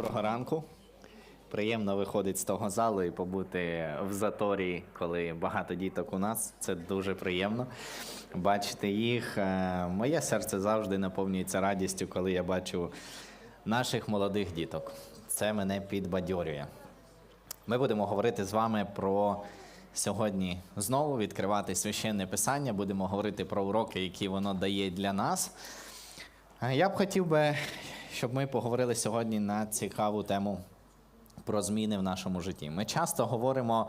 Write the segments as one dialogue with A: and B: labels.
A: Доброго ранку. Приємно виходить з того залу і побути в заторі, коли багато діток у нас. Це дуже приємно. Бачити їх. Е, Моє серце завжди наповнюється радістю, коли я бачу наших молодих діток. Це мене підбадьорює. Ми будемо говорити з вами про сьогодні знову відкривати священне писання. Будемо говорити про уроки, які воно дає для нас. Я б хотів би, щоб ми поговорили сьогодні на цікаву тему про зміни в нашому житті. Ми часто говоримо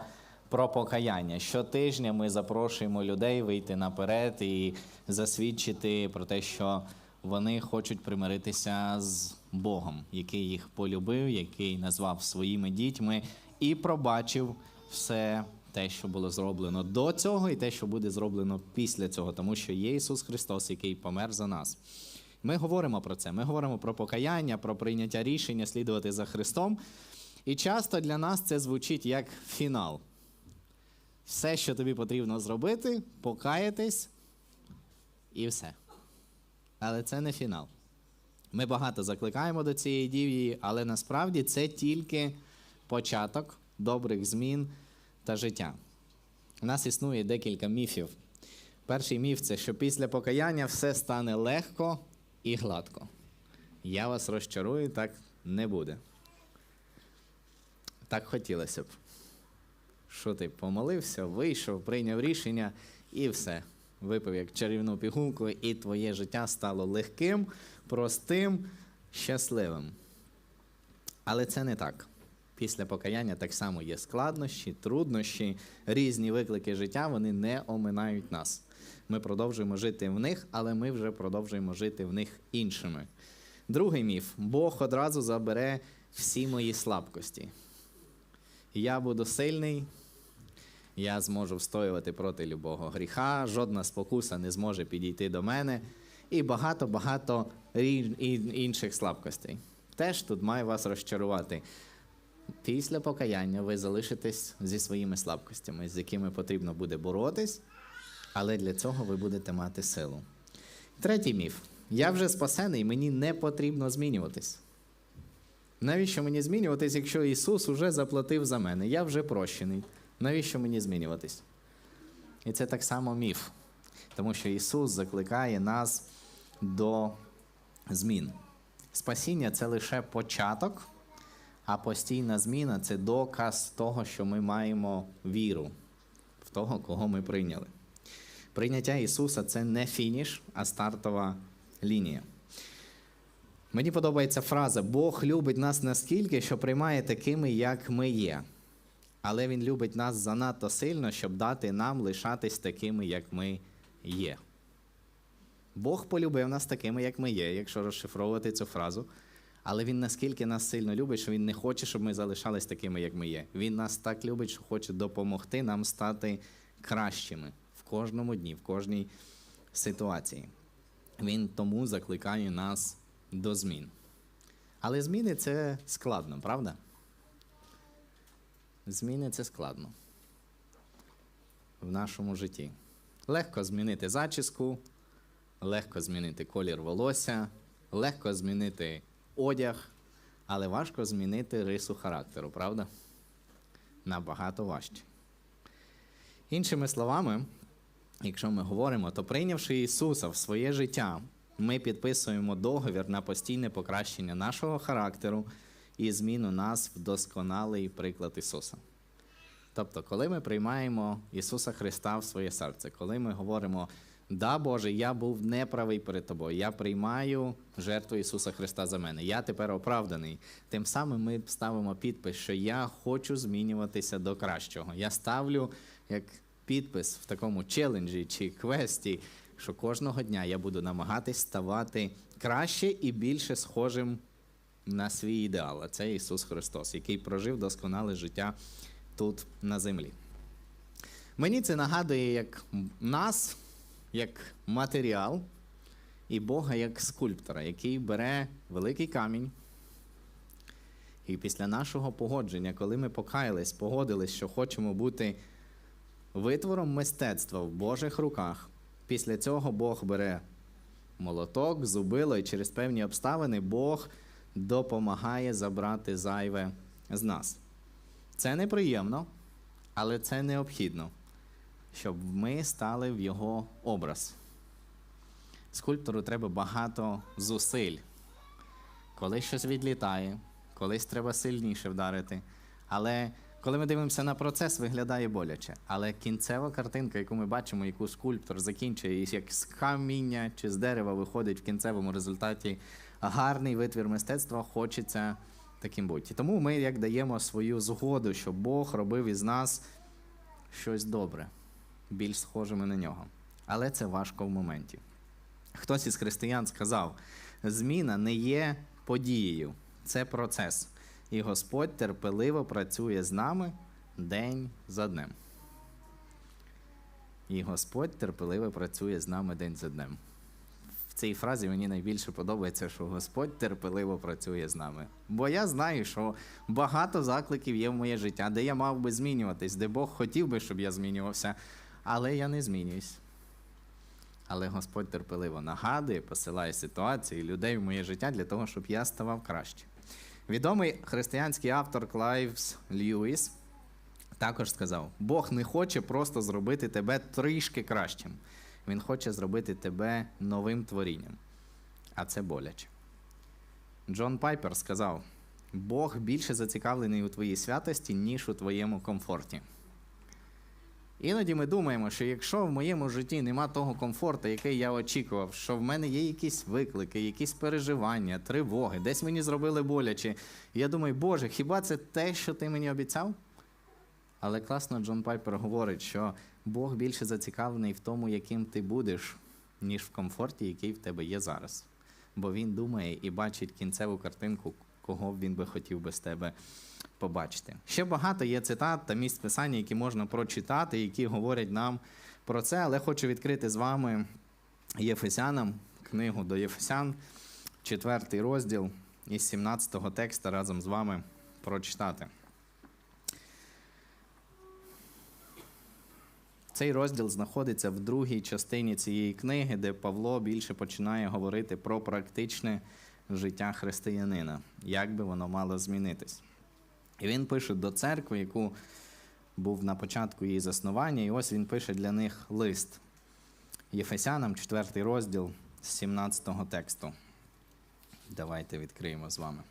A: про покаяння. Щотижня ми запрошуємо людей вийти наперед і засвідчити про те, що вони хочуть примиритися з Богом, який їх полюбив, який назвав своїми дітьми і пробачив все те, що було зроблено до цього, і те, що буде зроблено після цього, тому що є Ісус Христос, який помер за нас. Ми говоримо про це. Ми говоримо про покаяння, про прийняття рішення слідувати за Христом. І часто для нас це звучить як фінал. Все, що тобі потрібно зробити, покаятись і все. Але це не фінал. Ми багато закликаємо до цієї дії, але насправді це тільки початок добрих змін та життя. У нас існує декілька міфів. Перший міф це, що після покаяння все стане легко і гладко. Я вас розчарую, так не буде. Так хотілося б. Що ти помолився, вийшов, прийняв рішення і все. Випив як чарівну пігулку, і твоє життя стало легким, простим, щасливим. Але це не так. Після покаяння так само є складнощі, труднощі, різні виклики життя, вони не оминають нас. Ми продовжуємо жити в них, але ми вже продовжуємо жити в них іншими. Другий міф: Бог одразу забере всі мої слабкості. Я буду сильний, я зможу встоювати проти любого гріха, жодна спокуса не зможе підійти до мене, і багато-багато інших слабкостей. Теж тут маю вас розчарувати. Після покаяння ви залишитесь зі своїми слабкостями, з якими потрібно буде боротись, але для цього ви будете мати силу. Третій міф. Я вже спасений, мені не потрібно змінюватись. Навіщо мені змінюватись, якщо Ісус уже заплатив за мене? Я вже прощений. Навіщо мені змінюватись? І це так само міф, тому що Ісус закликає нас до змін. Спасіння це лише початок, а постійна зміна це доказ того, що ми маємо віру в того, кого ми прийняли. Прийняття Ісуса це не фініш, а стартова лінія. Мені подобається фраза: Бог любить нас наскільки, що приймає такими, як ми є. Але Він любить нас занадто сильно, щоб дати нам лишатись такими, як ми є. Бог полюбив нас такими, як ми є, якщо розшифровувати цю фразу. Але Він наскільки нас сильно любить, що Він не хоче, щоб ми залишались такими, як ми є. Він нас так любить, що хоче допомогти нам стати кращими кожному дні, в кожній ситуації. Він тому закликає нас до змін. Але зміни це складно, правда? Зміни це складно в нашому житті. Легко змінити зачіску, легко змінити колір волосся, легко змінити одяг, але важко змінити рису характеру, правда? Набагато важче. Іншими словами, якщо ми говоримо, то прийнявши Ісуса в своє життя, ми підписуємо договір на постійне покращення нашого характеру і зміну нас в досконалий приклад Ісуса. Тобто, коли ми приймаємо Ісуса Христа в своє серце, коли ми говоримо, да, Боже, я був неправий перед тобою, я приймаю жертву Ісуса Христа за мене, я тепер оправданий. Тим самим ми ставимо підпис, що я хочу змінюватися до кращого. Я ставлю як підпис в такому челенджі чи квесті, що кожного дня я буду намагатись ставати краще і більше схожим на свій ідеал. А це Ісус Христос, який прожив досконале життя тут на землі. Мені це нагадує як нас, як матеріал, і Бога як скульптора, який бере великий камінь. І після нашого погодження, коли ми покаялись, погодились, що хочемо бути витвором мистецтва в Божих руках, після цього Бог бере молоток, зубило, і через певні обставини Бог допомагає забрати зайве з нас. Це неприємно, але це необхідно, щоб ми стали в його образ. Скульптору треба багато зусиль. Колись щось відлітає, колись треба сильніше вдарити. Але коли ми дивимося на процес, виглядає боляче. Але кінцева картинка, яку ми бачимо, яку скульптор закінчує, як з каміння чи з дерева виходить в кінцевому результаті гарний витвір мистецтва, хочеться таким бути. Тому ми як даємо свою згоду, щоб Бог робив із нас щось добре, більш схожими на нього. Але це важко в моменті. Хтось із християн сказав: зміна не є подією, це процес. І Господь терпеливо працює з нами день за днем. І Господь терпеливо працює з нами день за днем. В цій фразі мені найбільше подобається, що Господь терпеливо працює з нами. Бо я знаю, що багато закликів є в моє життя, де я мав би змінюватись, де Бог хотів би, щоб я змінювався, але я не змінююсь. Але Господь терпеливо нагадує, посилає ситуації, людей в моє життя для того, щоб я ставав краще. Відомий християнський автор Клайвс Льюіс також сказав: Бог не хоче просто зробити тебе трішки кращим. Він хоче зробити тебе новим творінням. А це боляче. Джон Пайпер сказав: Бог більше зацікавлений у твоїй святості, ніж у твоєму комфорті. Іноді ми думаємо, що якщо в моєму житті нема того комфорту, який я очікував, що в мене є якісь виклики, якісь переживання, тривоги, десь мені зробили боляче. Я думаю, Боже, хіба це те, що ти мені обіцяв? Але класно Джон Пайпер говорить, що Бог більше зацікавлений в тому, яким ти будеш, ніж в комфорті, який в тебе є зараз. Бо він думає і бачить кінцеву картинку, кого він би хотів би з тебе побачити. Ще багато є цитат та місць писання, які можна прочитати, які говорять нам про це, але хочу відкрити з вами Єфесянам, книгу до Єфесян, четвертий розділ із 17-го текста разом з вами прочитати. Цей розділ знаходиться в другій частині цієї книги, де Павло більше починає говорити про практичне життя християнина, як би воно мало змінитись. І він пише до церкви, яку був на початку її заснування, і ось він пише для них лист Єфесянам, 4 розділ з 17 тексту. Давайте відкриємо з вами.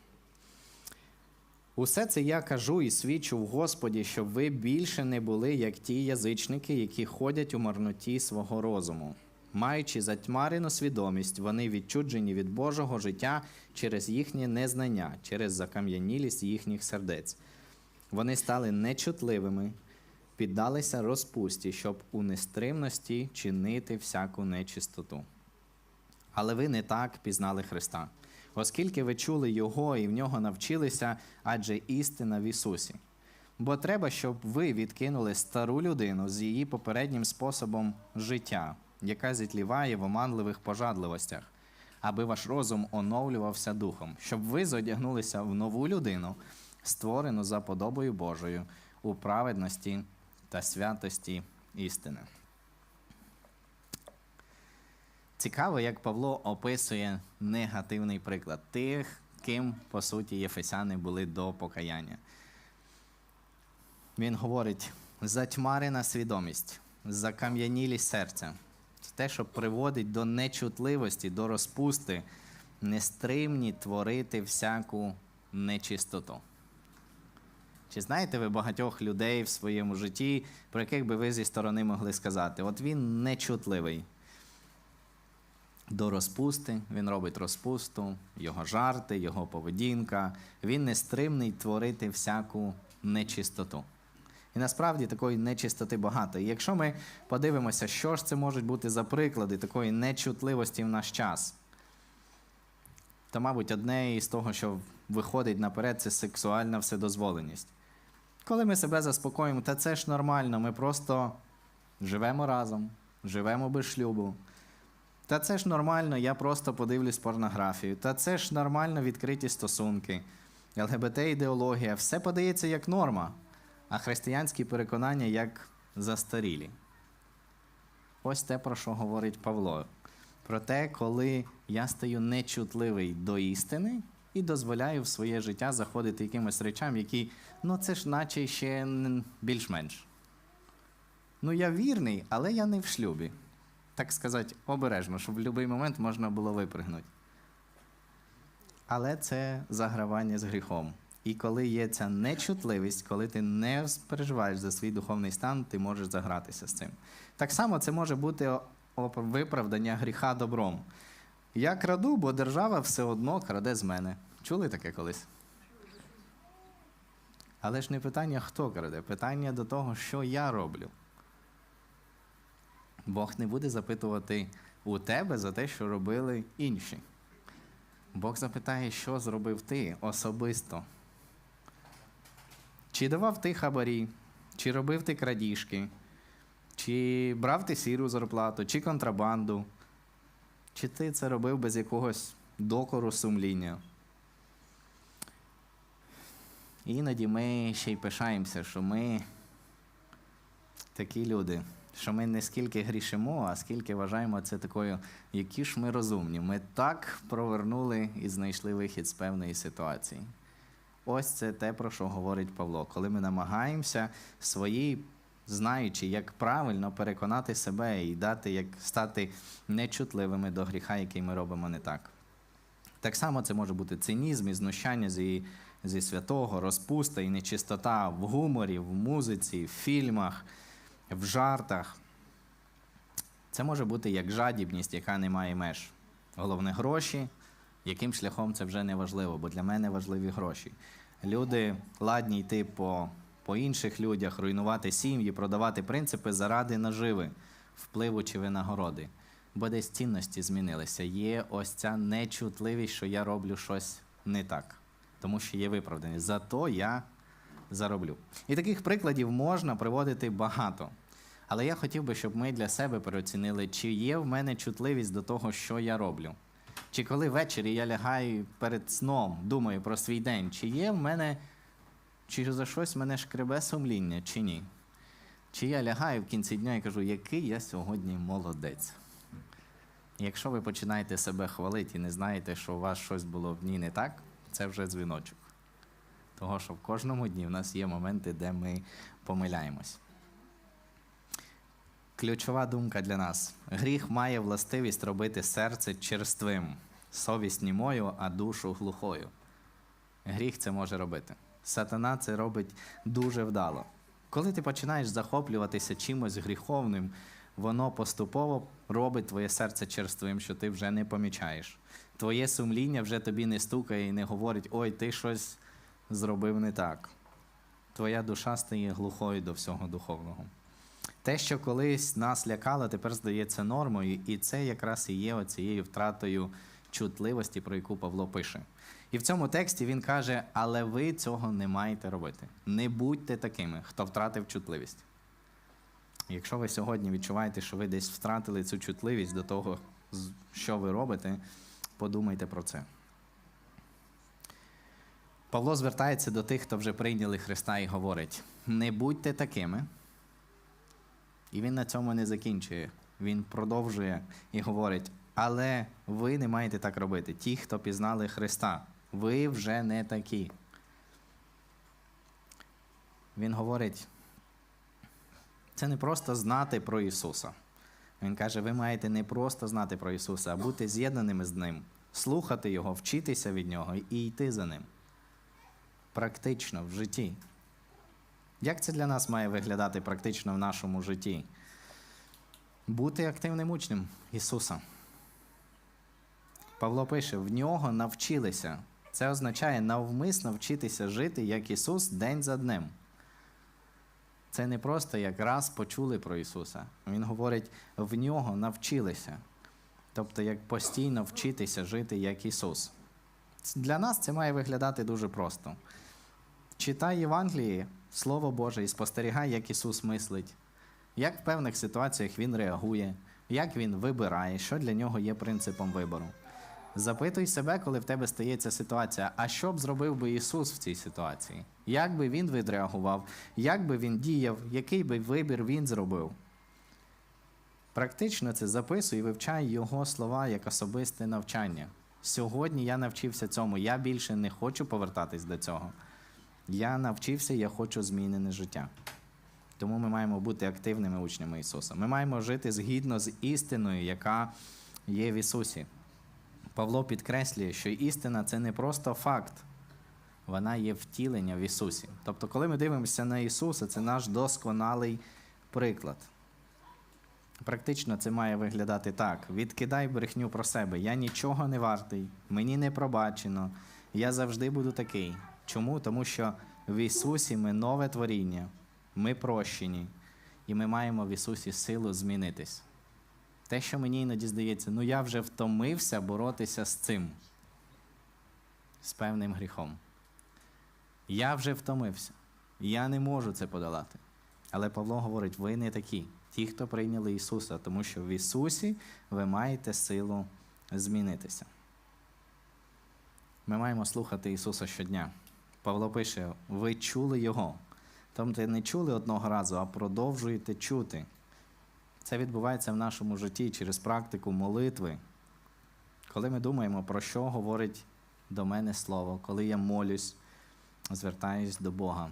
A: Усе це я кажу і свідчу в Господі, щоб ви більше не були, як ті язичники, які ходять у марноті свого розуму. Маючи затьмарену свідомість, вони відчуджені від Божого життя через їхнє незнання, через закам'янілість їхніх сердець. Вони стали нечутливими, піддалися розпусті, щоб у нестримності чинити всяку нечистоту. Але ви не так пізнали Христа, оскільки ви чули Його і в нього навчилися, адже істина в Ісусі. Бо треба, щоб ви відкинули стару людину з її попереднім способом життя, яка зітліває в оманливих пожадливостях, аби ваш розум оновлювався духом, щоб ви зодягнулися в нову людину, створену за подобою Божою у праведності та святості істини. Цікаво, як Павло описує негативний приклад тих, ким, по суті, єфесяни були до покаяння. Він говорить: затьмарена свідомість, закам'янілість серця. Те, що приводить до нечутливості, до розпусти, нестримні творити всяку нечистоту. Чи знаєте ви багатьох людей в своєму житті, про яких би ви зі сторони могли сказати, от він нечутливий до розпусти, він робить розпусту, його жарти, його поведінка, він нестримний творити всяку нечистоту. І насправді такої нечистоти багато. І якщо ми подивимося, що ж це можуть бути за приклади такої нечутливості в наш час, то, мабуть, одне із того, що виходить наперед, це сексуальна вседозволеність. Коли ми себе заспокоїмо, та це ж нормально, ми просто живемо разом, живемо без шлюбу. Та це ж нормально, я просто подивлюсь порнографію. Та це ж нормально відкриті стосунки. ЛГБТ-ідеологія, все подається як норма, а християнські переконання як застарілі. Ось те, про що говорить Павло. Про те, коли я стаю нечутливий до істини, і дозволяю в своє життя заходити якимось речам, які, ну це ж наче ще більш-менш. Ну, я вірний, але я не в шлюбі. Так сказати, обережно, щоб в будь-який момент можна було випригнути. Але це загравання з гріхом. І коли є ця нечутливість, коли ти не переживаєш за свій духовний стан, ти можеш загратися з цим. Так само це може бути виправдання гріха добром. Я краду, бо держава все одно краде з мене. Чули таке колись? Але ж не питання, хто краде, питання до того, що я роблю. Бог не буде запитувати у тебе за те, що робили інші. Бог запитає, що зробив ти особисто. Чи давав ти хабарі, чи робив ти крадіжки, чи брав ти сіру зарплату, чи контрабанду, чи ти це робив без якогось докору сумління. Іноді ми ще й пишаємося, що ми такі люди, що ми не скільки грішимо, а скільки вважаємо це такою, які ж ми розумні. Ми так провернули і знайшли вихід з певної ситуації. Ось це те, про що говорить Павло. Коли ми намагаємося свої, знаючи, як правильно переконати себе і дати, як стати нечутливими до гріха, який ми робимо не так. Так само це може бути цинізм і знущання зі, зі святого, розпуста і нечистота в гуморі, в музиці, в фільмах, в жартах. Це може бути як жадібність, яка не має меж. Головне гроші. Яким шляхом це вже не важливо, бо для мене важливі гроші. Люди ладні йти по, по інших людях, руйнувати сім'ї, продавати принципи заради наживи, впливу чи винагороди. Бо десь цінності змінилися. Є ось ця нечутливість, що я роблю щось не так, тому що є виправданість. Зато я зароблю. І таких прикладів можна приводити багато. Але я хотів би, щоб ми для себе переоцінили, чи є в мене чутливість до того, що я роблю. Чи коли ввечері я лягаю перед сном, думаю про свій день, чи є в мене, чи за щось мене шкребе сумління, чи ні? Чи я лягаю в кінці дня і кажу, який я сьогодні молодець? Якщо ви починаєте себе хвалити і не знаєте, що у вас щось було в дні не так, це вже дзвіночок. Того, що в кожному дні в нас є моменти, де ми помиляємось. Ключова думка для нас: гріх має властивість робити серце черствим, совість німою, а душу глухою. Гріх це може робити. Сатана це робить дуже вдало. Коли ти починаєш захоплюватися чимось гріховним, воно поступово робить твоє серце черствим, що ти вже не помічаєш. Твоє сумління вже тобі не стукає і не говорить, ой, ти щось зробив не так. Твоя душа стає глухою до всього духовного. Те, що колись нас лякало, тепер здається нормою, і це якраз і є оцією втратою чутливості, про яку Павло пише. І в цьому тексті він каже: але ви цього не маєте робити. Не будьте такими, хто втратив чутливість. Якщо ви сьогодні відчуваєте, що ви десь втратили цю чутливість до того, що ви робите, подумайте про це. Павло звертається до тих, хто вже прийняли Христа, і говорить: не будьте такими. І він на цьому не закінчує. Він продовжує і говорить: але ви не маєте так робити. Ті, хто пізнали Христа, ви вже не такі. Він говорить, це не просто знати про Ісуса. Він каже, ви маєте не просто знати про Ісуса, а бути з'єднаними з Ним, слухати Його, вчитися від Нього і йти за Ним. Практично в житті. Як це для нас має виглядати практично в нашому житті? Бути активним учнем Ісуса. Павло пише: в нього навчилися. Це означає навмисно вчитися жити як Ісус день за днем. Це не просто як раз почули про Ісуса. Він говорить, в нього навчилися. Тобто, як постійно вчитися жити як Ісус. Для нас це має виглядати дуже просто. Читай Євангеліє, Слово Боже, і спостерігай, як Ісус мислить, як в певних ситуаціях Він реагує, як Він вибирає, що для нього є принципом вибору. Запитуй себе, коли в тебе стається ситуація, а що б зробив би Ісус в цій ситуації? Як би Він відреагував, як би він діяв, який би вибір він зробив? Практично це записуй і вивчай Його слова як особисте навчання. Сьогодні я навчився цьому. Я більше не хочу повертатись до цього. Я навчився, я хочу змінене життя. Тому ми маємо бути активними учнями Ісуса. Ми маємо жити згідно з істиною, яка є в Ісусі. Павло підкреслює, що істина це не просто факт, вона є втілення в Ісусі. Тобто, коли ми дивимося на Ісуса, це наш досконалий приклад. Практично це має виглядати так: відкидай брехню про себе. Я нічого не вартий, мені не пробачено, я завжди буду такий. Чому? Тому що в Ісусі ми нове творіння, ми прощені, і ми маємо в Ісусі силу змінитись. Те, що мені іноді здається, ну я вже втомився боротися з цим, з певним гріхом. Я вже втомився. Я не можу це подолати. Але Павло говорить: ви не такі, ті, хто прийняли Ісуса, тому що в Ісусі ви маєте силу змінитися. Ми маємо слухати Ісуса щодня. Павло пише: ви чули Його. Тобто не чули одного разу, а продовжуєте чути. Це відбувається в нашому житті через практику молитви. Коли ми думаємо, про що говорить до мене Слово, коли я молюсь, звертаюсь до Бога.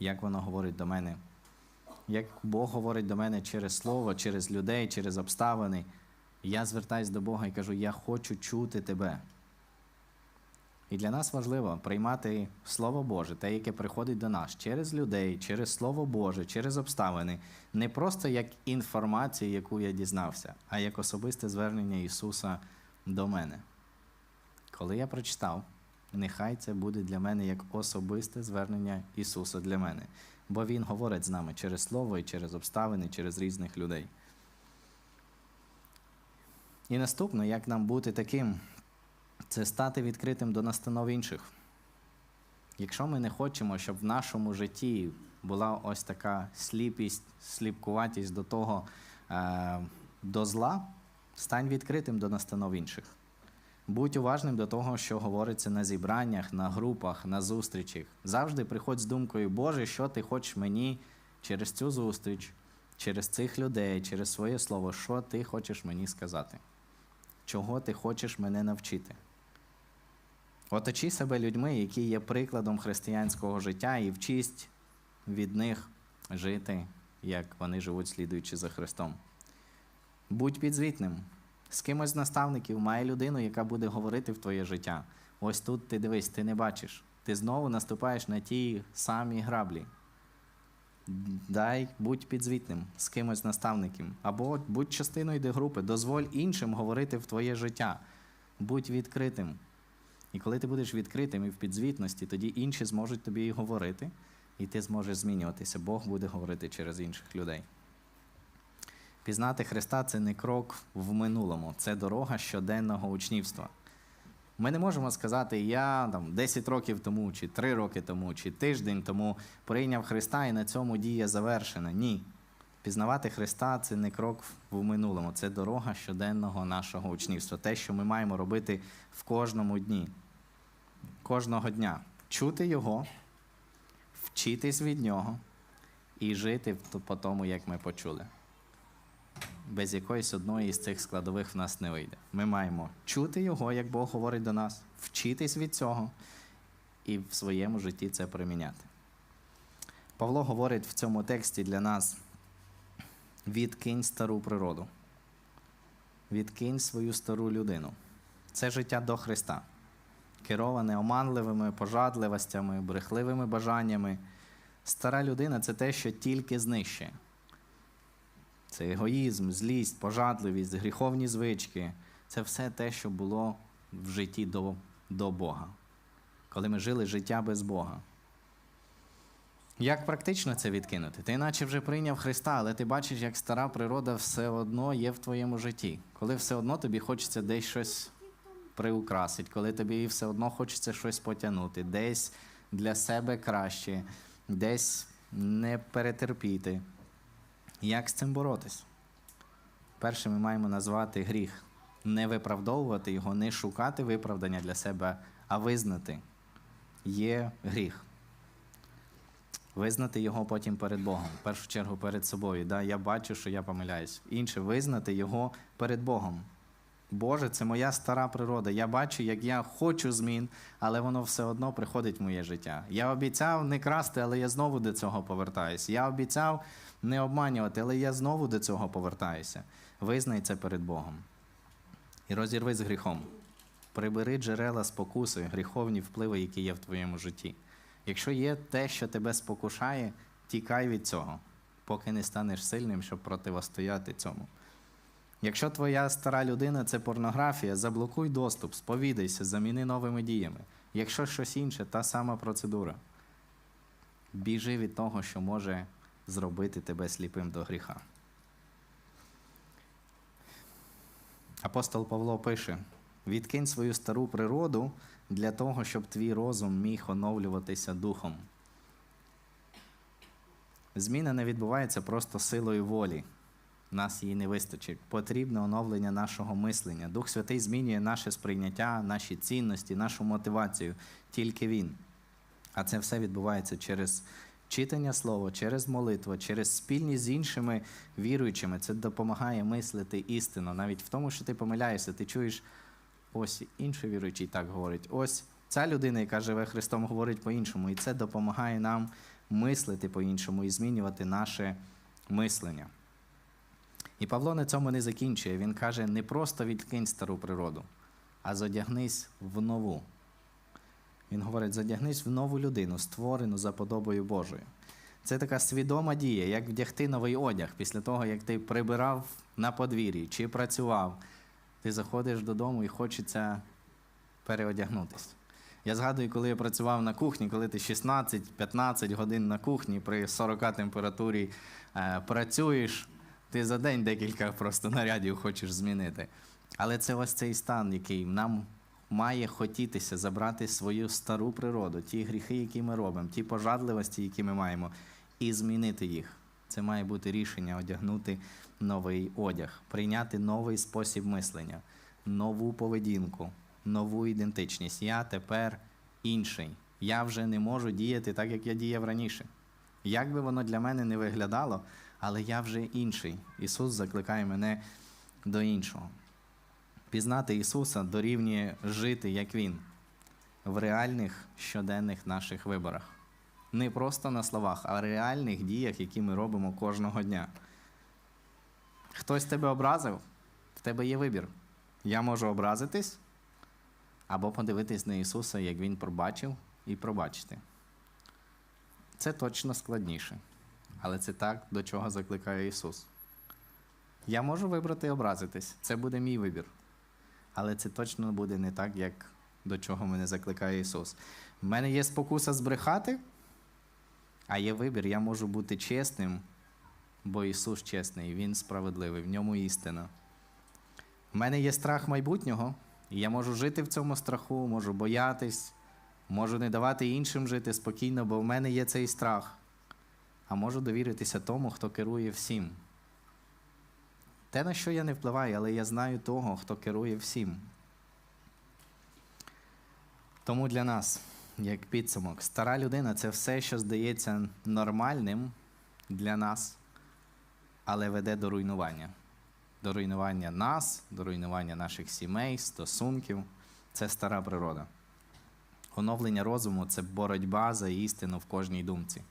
A: Як воно говорить до мене? Як Бог говорить до мене через Слово, через людей, через обставини, я звертаюсь до Бога і кажу, я хочу чути тебе. І для нас важливо приймати Слово Боже, те, яке приходить до нас через людей, через Слово Боже, через обставини, не просто як інформацію, яку я дізнався, а як особисте звернення Ісуса до мене. Коли я прочитав, нехай це буде для мене як особисте звернення Ісуса для мене, бо Він говорить з нами через Слово і через обставини, через різних людей. І наступне, як нам бути таким, це стати відкритим до настанов інших. Якщо ми не хочемо, щоб в нашому житті була ось така сліпість, сліпкуватість до того, е, до зла, стань відкритим до настанов інших. Будь уважним до того, що говориться на зібраннях, на групах, на зустрічах. Завжди приходь з думкою, Боже, що ти хочеш мені через цю зустріч, через цих людей, через своє слово, що ти хочеш мені сказати? Чого ти хочеш мене навчити? Оточи себе людьми, які є прикладом християнського життя, і вчись від них жити, як вони живуть, слідуючи за Христом. Будь підзвітним. З кимось з наставників має людину, яка буде говорити в твоє життя. Ось тут ти дивись, ти не бачиш. Ти знову наступаєш на ті самі граблі. Дай будь підзвітним з кимось з наставників. Або будь частиною де групи, дозволь іншим говорити в твоє життя. Будь відкритим. І коли ти будеш відкритим і в підзвітності, тоді інші зможуть тобі і говорити, і ти зможеш змінюватися. Бог буде говорити через інших людей. Пізнати Христа це не крок в минулому, це дорога щоденного учнівства. Ми не можемо сказати, я там 10 років тому, чи 3 роки тому, чи тиждень тому прийняв Христа і на цьому дія завершена. Ні. Пізнавати Христа це не крок в минулому, це дорога щоденного нашого учнівства. Те, що ми маємо робити в кожному дні. Кожного дня. Чути Його, вчитись від Нього і жити по тому, як ми почули. Без якоїсь одної з цих складових в нас не вийде. Ми маємо чути Його, як Бог говорить до нас, вчитись від цього і в своєму житті це приміняти. Павло говорить в цьому тексті для нас відкинь стару природу. Відкинь свою стару людину. Це життя до Христа, кероване оманливими пожадливостями, брехливими бажаннями. Стара людина це те, що тільки знищує. Це егоїзм, злість, пожадливість, гріховні звички. Це все те, що було в житті до, до Бога, коли ми жили життя без Бога. Як практично це відкинути? Ти наче вже прийняв Христа, але ти бачиш, як стара природа все одно є в твоєму житті. Коли все одно тобі хочеться десь щось приукрасити, коли тобі все одно хочеться щось потягнути, десь для себе краще, десь не перетерпіти. Як з цим боротись? Перше, ми маємо назвати гріх, не виправдовувати його, не шукати виправдання для себе, а визнати є гріх. Визнати його потім перед Богом, в першу чергу перед собою. Да? Я бачу, що я помиляюсь. Інше визнати його перед Богом. Боже, це моя стара природа. Я бачу, як я хочу змін, але воно все одно приходить в моє життя. Я обіцяв не красти, але я знову до цього повертаюся. Я обіцяв не обманювати, але я знову до цього повертаюся. Визнай це перед Богом. І розірви з гріхом. Прибери джерела спокуси, гріховні впливи, які є в твоєму житті. Якщо є те, що тебе спокушає, тікай від цього, поки не станеш сильним, щоб противостояти цьому. Якщо твоя стара людина це порнографія, заблокуй доступ, сповідайся, заміни новими діями. Якщо щось інше, та сама процедура. Біжи від того, що може зробити тебе сліпим до гріха. Апостол Павло пише: відкинь свою стару природу для того, щоб твій розум міг оновлюватися духом. Зміна не відбувається просто силою волі. Нас її не вистачить. Потрібне оновлення нашого мислення. Дух Святий змінює наше сприйняття, наші цінності, нашу мотивацію. Тільки Він. А це все відбувається через читання слова, через молитву, через спільність з іншими віруючими. Це допомагає мислити істину. Навіть в тому, що ти помиляєшся, ти чуєш, ось інший віруючий так говорить. Ось ця людина, яка живе Христом, говорить по-іншому. І це допомагає нам мислити по-іншому і змінювати наше мислення. І Павло на цьому не закінчує. Він каже: не просто відкинь стару природу, а задягнись в нову. Він говорить: задягнись в нову людину, створену за подобою Божою. Це така свідома дія, як вдягти новий одяг після того, як ти прибирав на подвір'ї чи працював. Ти заходиш додому і хочеться переодягнутися. Я згадую, коли я працював на кухні, коли ти 16-15 годин на кухні при 40 температурі е, працюєш, ти за день декілька просто нарядів хочеш змінити. Але це ось цей стан, який нам має хотітися забрати свою стару природу, ті гріхи, які ми робимо, ті пожадливості, які ми маємо, і змінити їх. Це має бути рішення одягнути новий одяг, прийняти новий спосіб мислення, нову поведінку, нову ідентичність. Я тепер інший. Я вже не можу діяти так, як я діяв раніше. Як би воно для мене не виглядало, але я вже інший. Ісус закликає мене до іншого. Пізнати Ісуса дорівнює жити, як Він, в реальних щоденних наших виборах. Не просто на словах, а реальних діях, які ми робимо кожного дня. Хтось тебе образив, в тебе є вибір. Я можу образитись або подивитись на Ісуса, як Він пробачив, і пробачити. Це точно складніше. Але це так, до чого закликає Ісус. Я можу вибрати образитись, це буде мій вибір. Але це точно буде не так, як до чого мене закликає Ісус. У мене є спокуса збрехати, а є вибір, я можу бути чесним, бо Ісус чесний, Він справедливий, в ньому істина. У мене є страх майбутнього, і я можу жити в цьому страху, можу боятись, можу не давати іншим жити спокійно, бо в мене є цей страх. А можу довіритися тому, хто керує всім. Те, на що я не впливаю, але я знаю того, хто керує всім. Тому для нас, як підсумок, стара людина це все, що здається нормальним для нас, але веде до руйнування. До руйнування нас, до руйнування наших сімей, стосунків. Це стара природа. Оновлення розуму це боротьба за істину в кожній думці.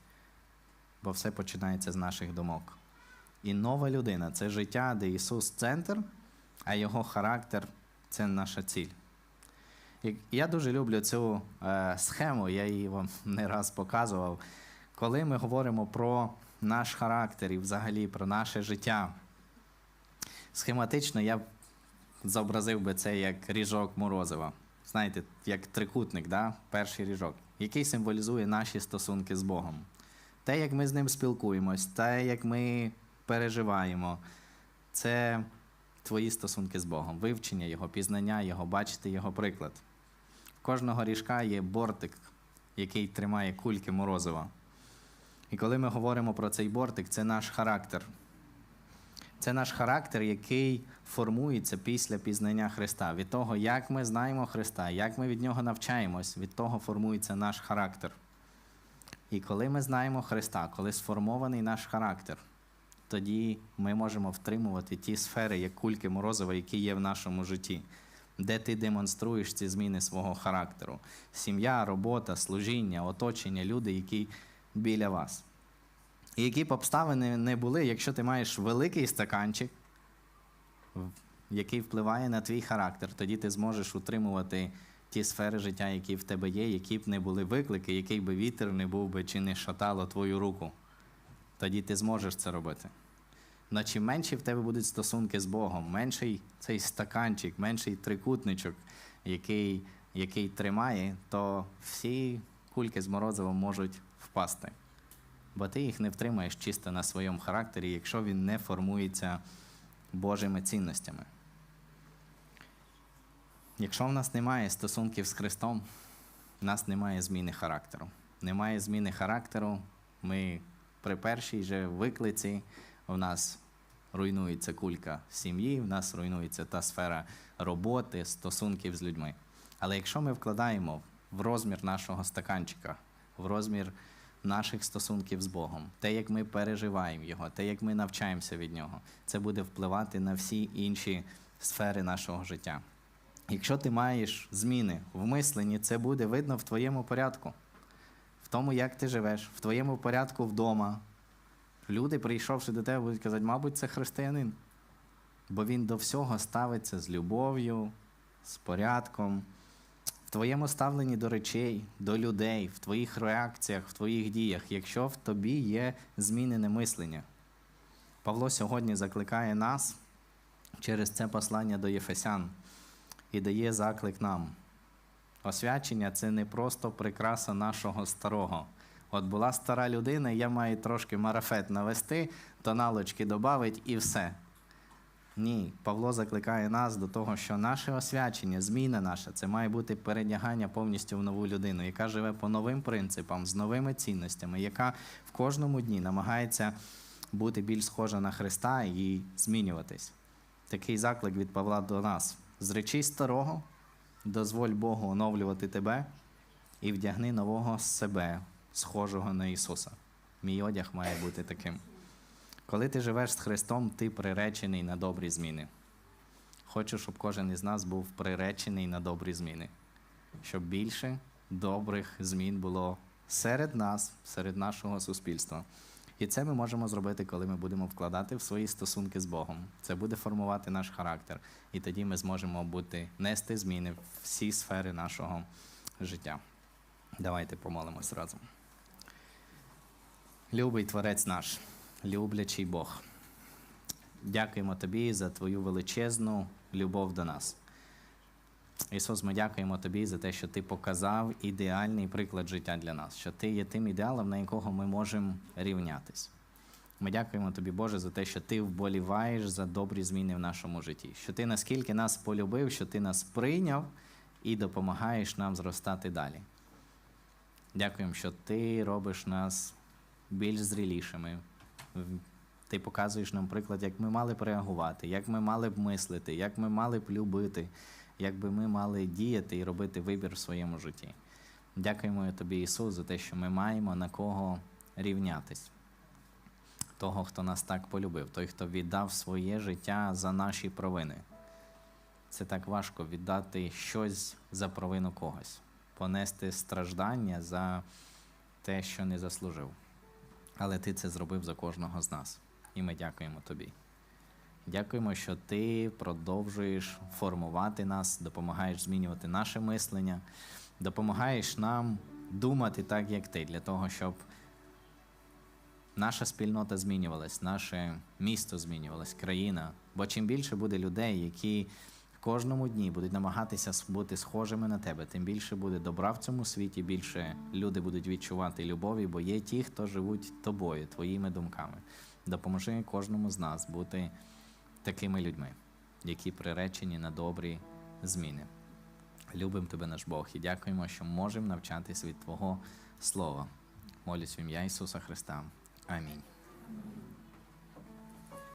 A: Бо все починається з наших думок. І нова людина це життя, де Ісус центр, а Його характер це наша ціль. Я дуже люблю цю е, схему, я її вам не раз показував. Коли ми говоримо про наш характер і взагалі про наше життя, схематично я б зобразив би це як ріжок морозива. Знаєте, як трикутник, да? перший ріжок, який символізує наші стосунки з Богом. Те, як ми з ним спілкуємось, те, як ми переживаємо, це твої стосунки з Богом, вивчення Його, пізнання Його, бачити Його приклад. В кожного ріжка є бортик, який тримає кульки морозива. І коли ми говоримо про цей бортик, це наш характер. Це наш характер, який формується після пізнання Христа. Від того, як ми знаємо Христа, як ми від Нього навчаємось, від того формується наш характер. І коли ми знаємо Христа, коли сформований наш характер, тоді ми можемо втримувати ті сфери, як кульки морозива, які є в нашому житті, де ти демонструєш ці зміни свого характеру. Сім'я, робота, служіння, оточення, люди, які біля вас. І які б обставини не були, якщо ти маєш великий стаканчик, який впливає на твій характер, тоді ти зможеш утримувати ті сфери життя, які в тебе є, які б не були виклики, який би вітер не був би чи не шатало твою руку. Тоді ти зможеш це робити. Но чим менші в тебе будуть стосунки з Богом, менший цей стаканчик, менший трикутничок, який, який тримає, то всі кульки з морозивом можуть впасти. Бо ти їх не втримаєш чисто на своєму характері, якщо він не формується Божими цінностями. Якщо в нас немає стосунків з Христом, в нас немає зміни характеру. Немає зміни характеру, ми при першій же виклиці в нас руйнується кулька сім'ї, в нас руйнується та сфера роботи, стосунків з людьми. Але якщо ми вкладаємо в розмір нашого стаканчика, в розмір наших стосунків з Богом, те, як ми переживаємо його, те, як ми навчаємося від нього, це буде впливати на всі інші сфери нашого життя. Якщо ти маєш зміни в мисленні, це буде видно в твоєму порядку, в тому, як ти живеш, в твоєму порядку вдома. Люди, прийшовши до тебе, будуть казати, мабуть, це християнин. Бо він до всього ставиться з любов'ю, з порядком, твоєму ставленні до речей, до людей, в твоїх реакціях, в твоїх діях, якщо в тобі є змінене мислення. Павло сьогодні закликає нас через це послання до Єфесян і дає заклик нам. Освячення це не просто прикраса нашого старого. От була стара людина, я маю трошки марафет навести, тоналочки додати і все. Ні, Павло закликає нас до того, що наше освячення, зміна наша, це має бути передягання повністю в нову людину, яка живе по новим принципам, з новими цінностями, яка в кожному дні намагається бути більш схожа на Христа і змінюватись. Такий заклик від Павла до нас. Зречись старого, дозволь Богу оновлювати тебе і вдягни нового себе, схожого на Ісуса. Мій одяг має бути таким. Коли ти живеш з Христом, ти приречений на добрі зміни. Хочу, щоб кожен із нас був приречений на добрі зміни, щоб більше добрих змін було серед нас, серед нашого суспільства. І це ми можемо зробити, коли ми будемо вкладати в свої стосунки з Богом. Це буде формувати наш характер, і тоді ми зможемо бути нести зміни в всі сфери нашого життя. Давайте помолимось разом. Любий Творець наш, люблячий Бог. Дякуємо Тобі за Твою величезну любов до нас. Ісус, ми дякуємо Тобі за те, що Ти показав ідеальний приклад життя для нас, що Ти є тим ідеалом, на якого ми можемо рівнятись. Ми дякуємо Тобі, Боже, за те, що Ти вболіваєш за добрі зміни в нашому житті, що Ти наскільки нас полюбив, що Ти нас прийняв і допомагаєш нам зростати далі. Дякуємо, що Ти робиш нас більш зрілішими. Ти показуєш нам приклад, як ми мали б реагувати, як ми мали б мислити, як ми мали б любити, як би ми мали діяти і робити вибір в своєму житті. Дякуємо тобі, Ісус, за те, що ми маємо на кого рівнятись. Того, хто нас так полюбив, той, хто віддав своє життя за наші провини. Це так важко віддати щось за провину когось, понести страждання за те, що не заслужив. Але ти це зробив за кожного з нас. І ми дякуємо тобі. Дякуємо, що ти продовжуєш формувати нас, допомагаєш змінювати наше мислення, допомагаєш нам думати так, як ти, для того, щоб наша спільнота змінювалась, наше місто змінювалось, країна. Бо чим більше буде людей, які кожному дні будуть намагатися бути схожими на тебе, тим більше буде добра в цьому світі, більше люди будуть відчувати любові, бо є ті, хто живуть тобою, твоїми думками. Допоможи кожному з нас бути такими людьми, які приречені на добрі зміни. Любимо тебе, наш Бог, і дякуємо, що можемо навчатись від Твого Слова. Молюсь в ім'я Ісуса Христа. Амінь.